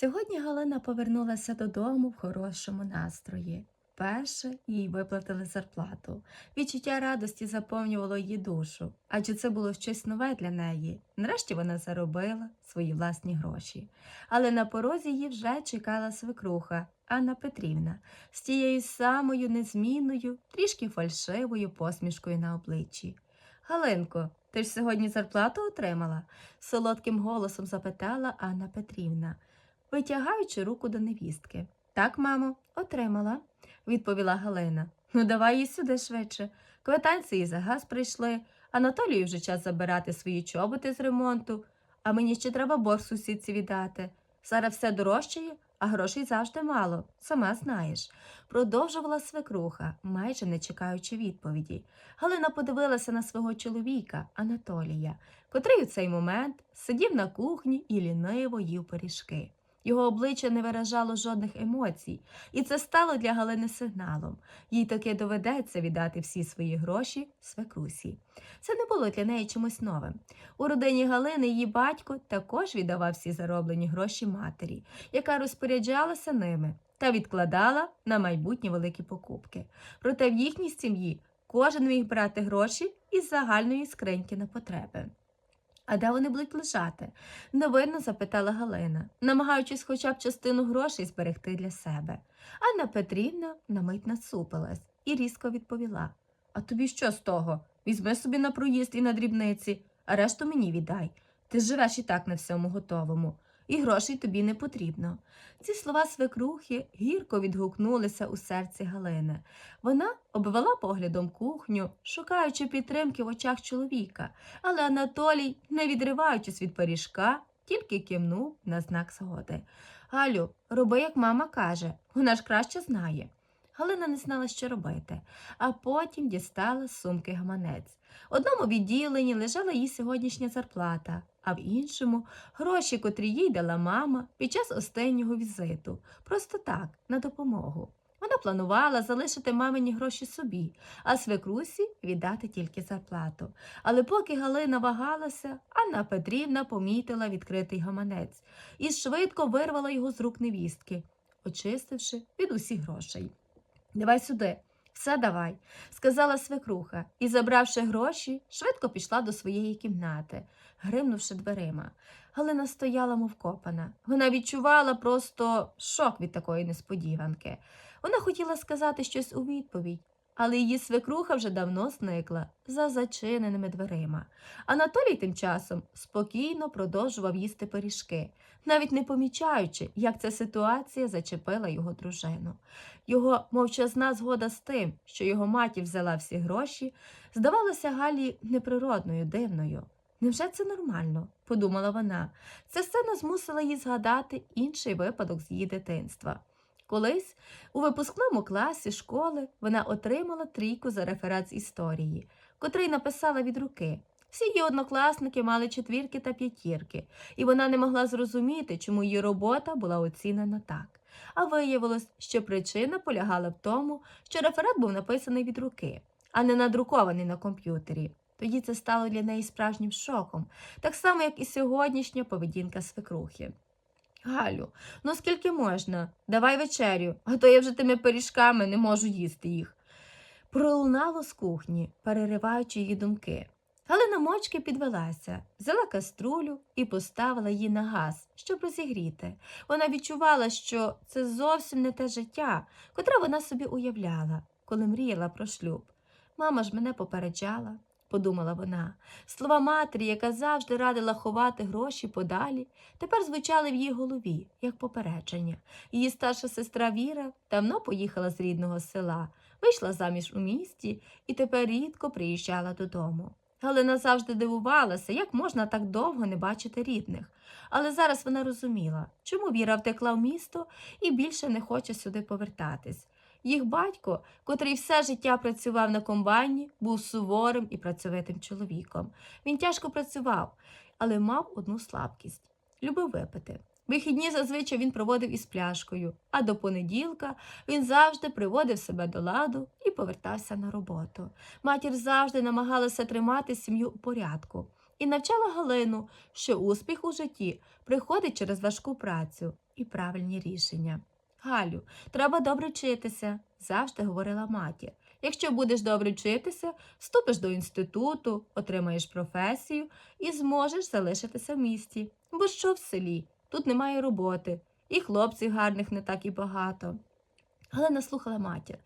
Сьогодні Галина повернулася додому в хорошому настрої. Перше їй виплатили зарплату. Відчуття радості заповнювало її душу, адже це було щось нове для неї. Нарешті вона заробила свої власні гроші. Але на порозі її вже чекала свекруха Анна Петрівна з тією самою незмінною, трішки фальшивою посмішкою на обличчі. Галинко, ти ж сьогодні зарплату отримала? солодким голосом запитала Анна Петрівна витягаючи руку до невістки. Так, мамо, отримала, відповіла Галина. Ну, давай її сюди швидше. Квитанції за газ прийшли, Анатолію вже час забирати свої чоботи з ремонту, а мені ще треба борг сусідці віддати. Зараз все дорожчає, а грошей завжди мало, сама знаєш. Продовжувала свекруха, майже не чекаючи відповіді. Галина подивилася на свого чоловіка, Анатолія, котрий у цей момент сидів на кухні і ліниво їв пиріжки. Його обличчя не виражало жодних емоцій, і це стало для Галини сигналом. Їй таки доведеться віддати всі свої гроші свекрусі. Це не було для неї чимось новим. У родині Галини її батько також віддавав всі зароблені гроші матері, яка розпоряджалася ними та відкладала на майбутні великі покупки. Проте в їхній сім'ї кожен міг брати гроші із загальної скриньки на потреби. А де вони будуть лежати? невинно запитала Галина, намагаючись хоча б частину грошей зберегти для себе. Анна Петрівна на мить насупилась і різко відповіла: А тобі що з того? Візьми собі на проїзд і на дрібниці, а решту мені віддай. Ти живеш і так на всьому готовому, і грошей тобі не потрібно. Ці слова свекрухи гірко відгукнулися у серці Галини. Вона обвела поглядом кухню, шукаючи підтримки в очах чоловіка, але Анатолій, не відриваючись від пиріжка, тільки кивнув на знак згоди. Галю, роби, як мама каже, вона ж краще знає. Галина не знала, що робити, а потім дістала з сумки гаманець. В одному відділенні лежала її сьогоднішня зарплата, а в іншому гроші, котрі їй дала мама під час останнього візиту, просто так, на допомогу. Вона планувала залишити мамині гроші собі, а свекрусі віддати тільки зарплату. Але поки Галина вагалася, Анна Петрівна помітила відкритий гаманець і швидко вирвала його з рук невістки, очистивши від усіх грошей. Давай сюди, все давай, сказала свекруха, і, забравши гроші, швидко пішла до своєї кімнати, гримнувши дверима. Галина стояла, мов копана. Вона відчувала просто шок від такої несподіванки. Вона хотіла сказати щось у відповідь, але її свекруха вже давно зникла за зачиненими дверима. Анатолій тим часом спокійно продовжував їсти пиріжки, навіть не помічаючи, як ця ситуація зачепила його дружину. Його мовчазна згода з тим, що його матір взяла всі гроші, здавалося Галі неприродною, дивною. Невже це нормально? подумала вона. Ця сцена змусила її згадати інший випадок з її дитинства. Колись у випускному класі школи вона отримала трійку за реферат з історії, котрий написала від руки. Всі її однокласники мали четвірки та п'ятірки, і вона не могла зрозуміти, чому її робота була оцінена так. А виявилось, що причина полягала в тому, що реферат був написаний від руки, а не надрукований на комп'ютері. Тоді це стало для неї справжнім шоком, так само, як і сьогоднішня поведінка свекрухи. Галю, ну скільки можна? Давай вечерю, а то я вже тими пиріжками не можу їсти їх. Пролунало з кухні, перериваючи її думки. Галина мочки підвелася, взяла каструлю і поставила її на газ, щоб розігріти. Вона відчувала, що це зовсім не те життя, котре вона собі уявляла, коли мріяла про шлюб. Мама ж мене попереджала, подумала вона. Слова матері, яка завжди радила ховати гроші подалі, тепер звучали в її голові, як попередження. Її старша сестра Віра давно поїхала з рідного села, вийшла заміж у місті і тепер рідко приїжджала додому. Галина завжди дивувалася, як можна так довго не бачити рідних. Але зараз вона розуміла, чому Віра втекла в місто і більше не хоче сюди повертатись. Їх батько, котрий все життя працював на комбайні, був суворим і працьовитим чоловіком. Він тяжко працював, але мав одну слабкість любив випити. Вихідні зазвичай він проводив із пляшкою, а до понеділка він завжди приводив себе до ладу і повертався на роботу. Матір завжди намагалася тримати сім'ю у порядку і навчала Галину, що успіх у житті приходить через важку працю і правильні рішення. Галю, треба добре вчитися, завжди говорила матір. Якщо будеш добре вчитися, вступиш до інституту, отримаєш професію і зможеш залишитися в місті. Бо що в селі? Тут немає роботи, і хлопців гарних не так і багато. Галина слухала матір.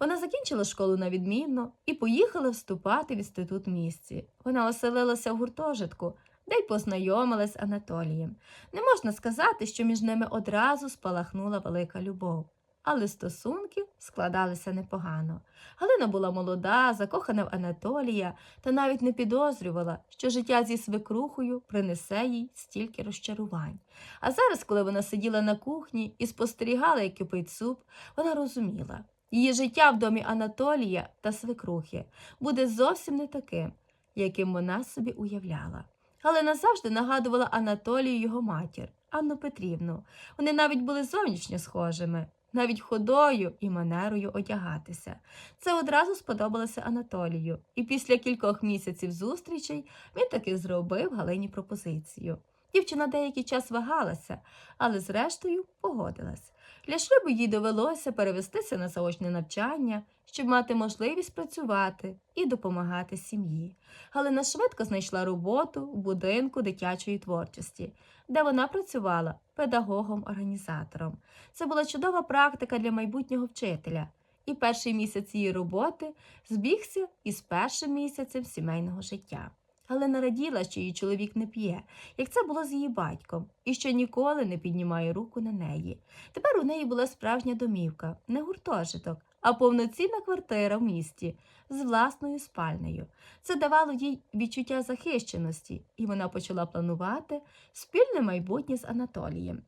Вона закінчила школу на відмінно і поїхала вступати в інститут місті. Вона оселилася в гуртожитку, де й познайомилась з Анатолієм. Не можна сказати, що між ними одразу спалахнула велика любов. Але стосунки складалися непогано. Галина була молода, закохана в Анатолія та навіть не підозрювала, що життя зі свекрухою принесе їй стільки розчарувань. А зараз, коли вона сиділа на кухні і спостерігала, як кипить суп, вона розуміла, її життя в домі Анатолія та свекрухи буде зовсім не таким, яким вона собі уявляла. Галина завжди нагадувала Анатолію його матір, Анну Петрівну. Вони навіть були зовнішньо схожими, навіть ходою і манерою одягатися. Це одразу сподобалося Анатолію, і після кількох місяців зустрічей він таки зробив Галині пропозицію. Дівчина деякий час вагалася, але зрештою погодилась. Для шлюбу їй довелося перевестися на заочне навчання, щоб мати можливість працювати і допомагати сім'ї. Галина швидко знайшла роботу в будинку дитячої творчості, де вона працювала педагогом-організатором. Це була чудова практика для майбутнього вчителя, і перший місяць її роботи збігся із першим місяцем сімейного життя. Галина раділа, що її чоловік не п'є, як це було з її батьком, і що ніколи не піднімає руку на неї. Тепер у неї була справжня домівка, не гуртожиток, а повноцінна квартира в місті з власною спальнею. Це давало їй відчуття захищеності, і вона почала планувати спільне майбутнє з Анатолієм.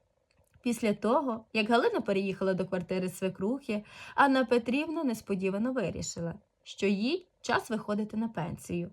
Після того, як Галина переїхала до квартири свекрухи, Анна Петрівна несподівано вирішила, що їй час виходити на пенсію.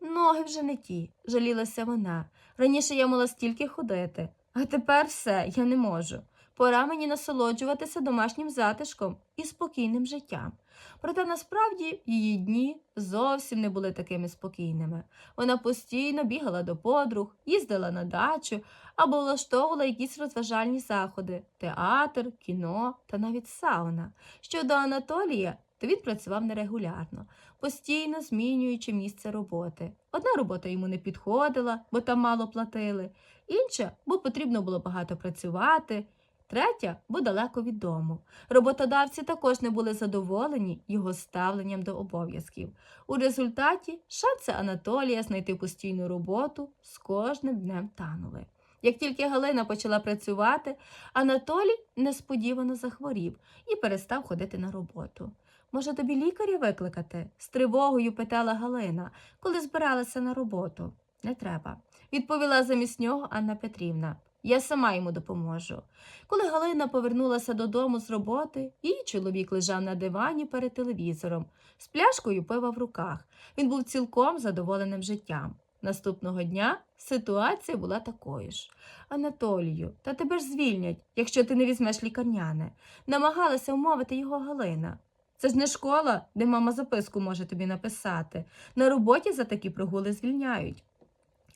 Ноги вже не ті, жалілася вона. Раніше я мала стільки ходити, а тепер все, я не можу. Пора мені насолоджуватися домашнім затишком і спокійним життям. Проте насправді її дні зовсім не були такими спокійними. Вона постійно бігала до подруг, їздила на дачу або влаштовувала якісь розважальні заходи театр, кіно та навіть сауна. Щодо Анатолія, то він працював нерегулярно, постійно змінюючи місце роботи. Одна робота йому не підходила, бо там мало платили, інша, бо потрібно було багато працювати. Третя, бо далеко від дому. Роботодавці також не були задоволені його ставленням до обов'язків. У результаті шанси Анатолія знайти постійну роботу з кожним днем танули. Як тільки Галина почала працювати, Анатолій несподівано захворів і перестав ходити на роботу. Може, тобі лікаря викликати? з тривогою питала Галина, коли збиралася на роботу. Не треба, відповіла замість нього Анна Петрівна. Я сама йому допоможу. Коли Галина повернулася додому з роботи, її чоловік лежав на дивані перед телевізором з пляшкою пива в руках. Він був цілком задоволеним життям. Наступного дня ситуація була такою ж. Анатолію, та тебе ж звільнять, якщо ти не візьмеш лікарняне. Намагалася умовити його Галина. Це ж не школа, де мама записку може тобі написати. На роботі за такі прогули звільняють.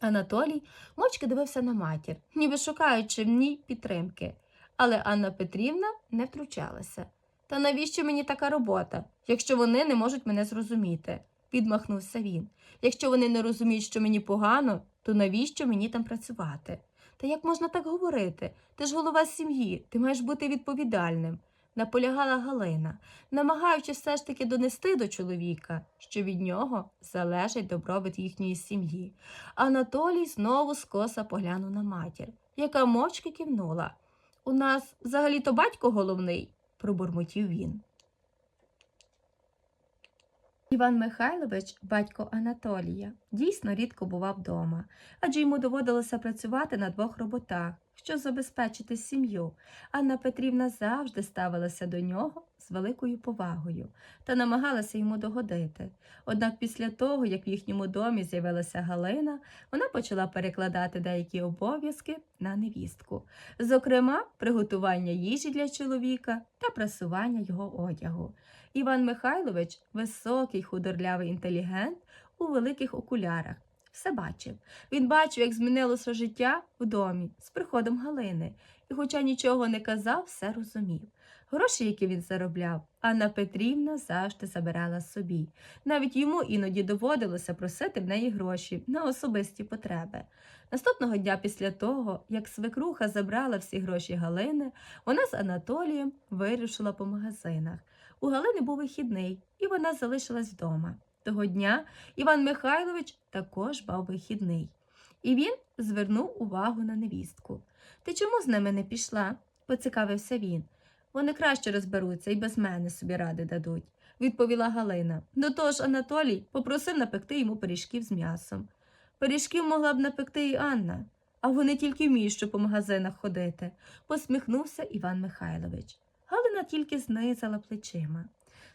Анатолій мовчки дивився на матір, ніби шукаючи в ній підтримки. Але Анна Петрівна не втручалася. Та навіщо мені така робота, якщо вони не можуть мене зрозуміти? відмахнувся він. Якщо вони не розуміють, що мені погано, то навіщо мені там працювати? Та як можна так говорити? Ти ж голова сім'ї, ти маєш бути відповідальним, наполягала Галина, намагаючись все ж таки донести до чоловіка, що від нього залежить добробут їхньої сім'ї. Анатолій знову скоса поглянув на матір, яка мовчки кивнула. У нас взагалі-то батько головний, пробурмотів він. Іван Михайлович, батько Анатолія, дійсно рідко бував вдома, адже йому доводилося працювати на двох роботах, щоб забезпечити сім'ю. Анна Петрівна завжди ставилася до нього з великою повагою та намагалася йому догодити. Однак після того, як в їхньому домі з'явилася Галина, вона почала перекладати деякі обов'язки на невістку, зокрема, приготування їжі для чоловіка та прасування його одягу. Іван Михайлович, високий, худорлявий інтелігент у великих окулярах, все бачив. Він бачив, як змінилося життя в домі з приходом Галини, і, хоча нічого не казав, все розумів. Гроші, які він заробляв, Анна Петрівна завжди забирала собі. Навіть йому іноді доводилося просити в неї гроші на особисті потреби. Наступного дня після того, як свекруха забрала всі гроші Галини, вона з Анатолієм вирушила по магазинах. У Галини був вихідний, і вона залишилась вдома. Того дня Іван Михайлович також мав вихідний. І він звернув увагу на невістку. Ти чому з ними не пішла? поцікавився він. Вони краще розберуться і без мене собі ради дадуть, відповіла Галина. До того ж Анатолій попросив напекти йому пиріжків з м'ясом. Пиріжків могла б напекти і Анна, а вони тільки вміють, що по магазинах ходити, посміхнувся Іван Михайлович. Галина тільки знизала плечима.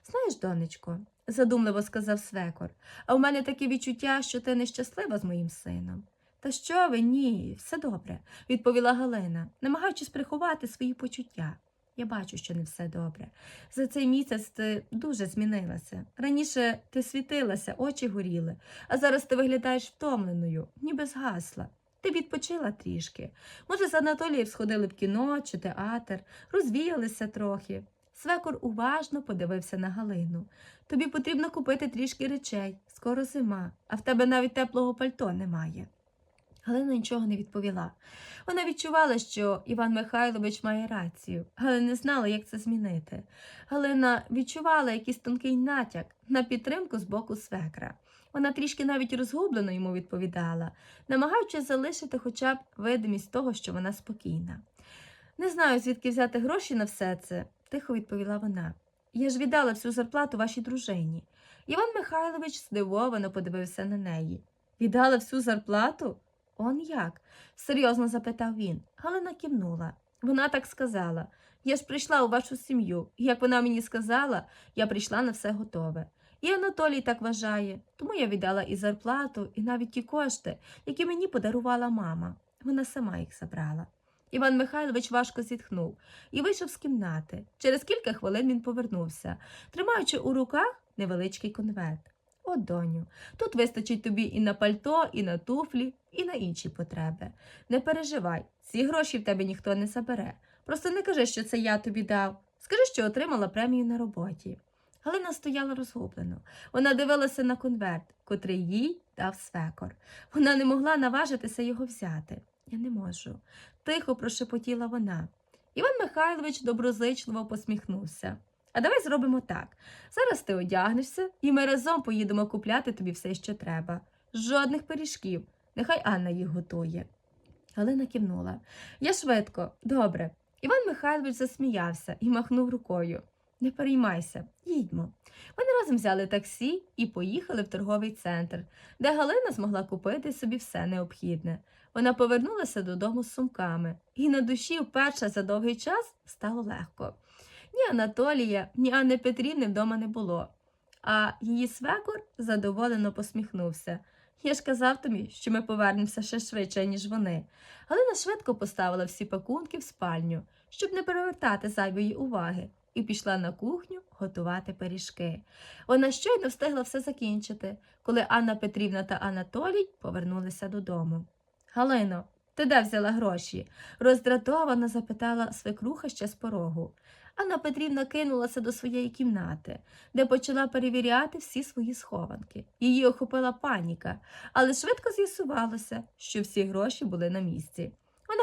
Знаєш, донечко, задумливо сказав свекор, а в мене таке відчуття, що ти нещаслива з моїм сином. Та що ви, ні, все добре, відповіла Галина, намагаючись приховати свої почуття. Я бачу, що не все добре. За цей місяць ти дуже змінилася. Раніше ти світилася, очі горіли, а зараз ти виглядаєш втомленою, ніби згасла. Ти відпочила трішки. Може, з Анатолієм сходили в кіно чи театр, розвіялися трохи. Свекор уважно подивився на Галину. Тобі потрібно купити трішки речей, скоро зима, а в тебе навіть теплого пальто немає. Галина нічого не відповіла. Вона відчувала, що Іван Михайлович має рацію, але не знала, як це змінити. Галина відчувала якийсь тонкий натяк на підтримку з боку свекра. Вона трішки навіть розгублено йому відповідала, намагаючись залишити хоча б видимість того, що вона спокійна. Не знаю, звідки взяти гроші на все це, тихо відповіла вона. Я ж віддала всю зарплату вашій дружині. Іван Михайлович здивовано подивився на неї. Віддала всю зарплату? Он як? серйозно запитав він. Галина кивнула. Вона так сказала. Я ж прийшла у вашу сім'ю, і як вона мені сказала, я прийшла на все готове. І Анатолій так вважає, тому я віддала і зарплату, і навіть ті кошти, які мені подарувала мама. Вона сама їх забрала. Іван Михайлович важко зітхнув і вийшов з кімнати. Через кілька хвилин він повернувся, тримаючи у руках невеличкий конверт. О, доню, тут вистачить тобі і на пальто, і на туфлі, і на інші потреби. Не переживай, ці гроші в тебе ніхто не забере. Просто не кажи, що це я тобі дав. Скажи, що отримала премію на роботі. Галина стояла розгублено. Вона дивилася на конверт, котрий їй дав свекор. Вона не могла наважитися його взяти. Я не можу. Тихо прошепотіла вона. Іван Михайлович доброзичливо посміхнувся. А давай зробимо так. Зараз ти одягнешся, і ми разом поїдемо купляти тобі все, що треба. Жодних пиріжків. Нехай Анна їх готує. Галина кивнула. Я швидко, добре. Іван Михайлович засміявся і махнув рукою. Не переймайся, їдьмо. Вони разом взяли таксі і поїхали в торговий центр, де Галина змогла купити собі все необхідне. Вона повернулася додому з сумками, і на душі вперше за довгий час стало легко. Ні Анатолія, ні Анни Петрівни вдома не було, а її свекор задоволено посміхнувся. Я ж казав тобі, що ми повернемося ще швидше, ніж вони. Галина швидко поставила всі пакунки в спальню, щоб не перевертати зайвої уваги, і пішла на кухню готувати пиріжки. Вона щойно встигла все закінчити, коли Анна Петрівна та Анатолій повернулися додому. Галино, ти де взяла гроші? роздратовано запитала свекруха ще з порогу. Анна Петрівна кинулася до своєї кімнати, де почала перевіряти всі свої схованки. Її охопила паніка, але швидко з'ясувалося, що всі гроші були на місці.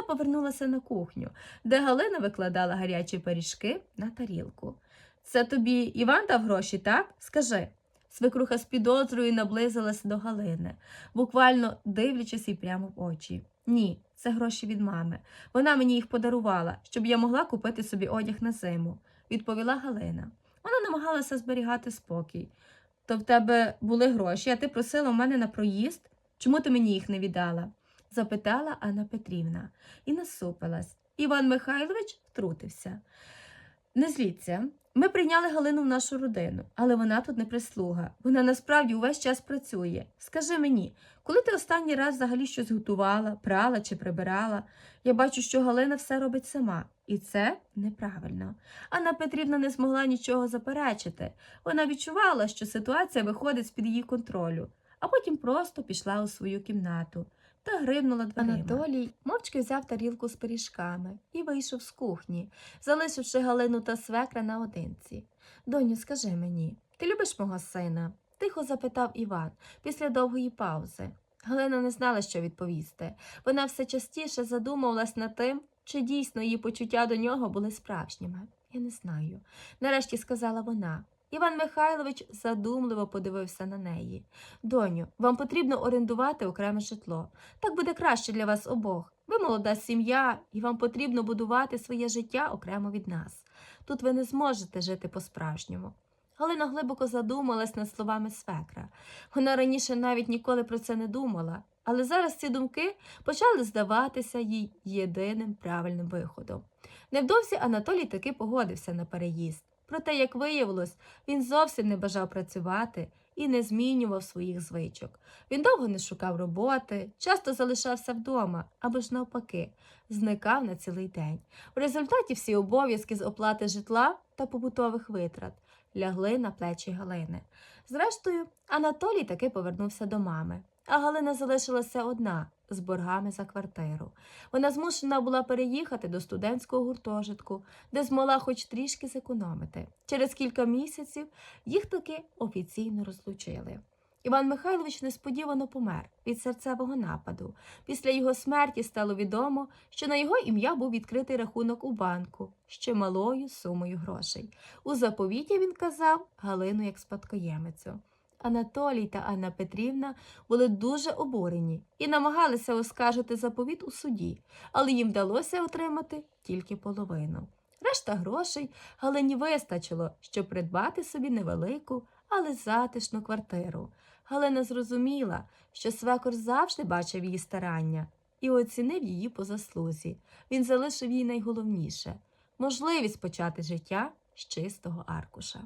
Повернулася на кухню, де Галина викладала гарячі пиріжки на тарілку. Це тобі Іван дав гроші, так? Скажи. Свекруха з підозрою наблизилася до Галини, буквально дивлячись їй прямо в очі. Ні, це гроші від мами. Вона мені їх подарувала, щоб я могла купити собі одяг на зиму, відповіла Галина. Вона намагалася зберігати спокій. То в тебе були гроші, а ти просила в мене на проїзд? Чому ти мені їх не віддала? Запитала Анна Петрівна і насупилась. Іван Михайлович втрутився. Не зліться, ми прийняли Галину в нашу родину, але вона тут не прислуга. Вона насправді увесь час працює. Скажи мені, коли ти останній раз взагалі щось готувала, прала чи прибирала, я бачу, що Галина все робить сама, і це неправильно. Анна Петрівна не змогла нічого заперечити. Вона відчувала, що ситуація виходить з під її контролю, а потім просто пішла у свою кімнату. Та гривнула дверима. Анатолій мовчки взяв тарілку з пиріжками і вийшов з кухні, залишивши Галину та свекра наодинці. Доню, скажи мені, ти любиш мого сина? тихо запитав Іван після довгої паузи. Галина не знала, що відповісти. Вона все частіше задумувалась над тим, чи дійсно її почуття до нього були справжніми. Я не знаю, нарешті сказала вона. Іван Михайлович задумливо подивився на неї. Доню, вам потрібно орендувати окреме житло. Так буде краще для вас обох. Ви молода сім'я, і вам потрібно будувати своє життя окремо від нас. Тут ви не зможете жити по-справжньому. Галина глибоко задумалась над словами свекра. Вона раніше навіть ніколи про це не думала, але зараз ці думки почали здаватися їй єдиним правильним виходом. Невдовзі Анатолій таки погодився на переїзд. Проте, як виявилось, він зовсім не бажав працювати і не змінював своїх звичок. Він довго не шукав роботи, часто залишався вдома або ж навпаки, зникав на цілий день. В результаті всі обов'язки з оплати житла та побутових витрат лягли на плечі Галини. Зрештою, Анатолій таки повернувся до мами, а Галина залишилася одна з боргами за квартиру. Вона змушена була переїхати до студентського гуртожитку, де змогла хоч трішки зекономити. Через кілька місяців їх таки офіційно розлучили. Іван Михайлович несподівано помер від серцевого нападу. Після його смерті стало відомо, що на його ім'я був відкритий рахунок у банку з чималою сумою грошей. У заповіті він казав Галину як спадкоємицю. Анатолій та Анна Петрівна були дуже обурені і намагалися оскаржити заповіт у суді, але їм вдалося отримати тільки половину. Решта грошей Галині вистачило, щоб придбати собі невелику, але затишну квартиру. Галина зрозуміла, що свекор завжди бачив її старання і оцінив її по заслузі. Він залишив їй найголовніше можливість почати життя з чистого аркуша.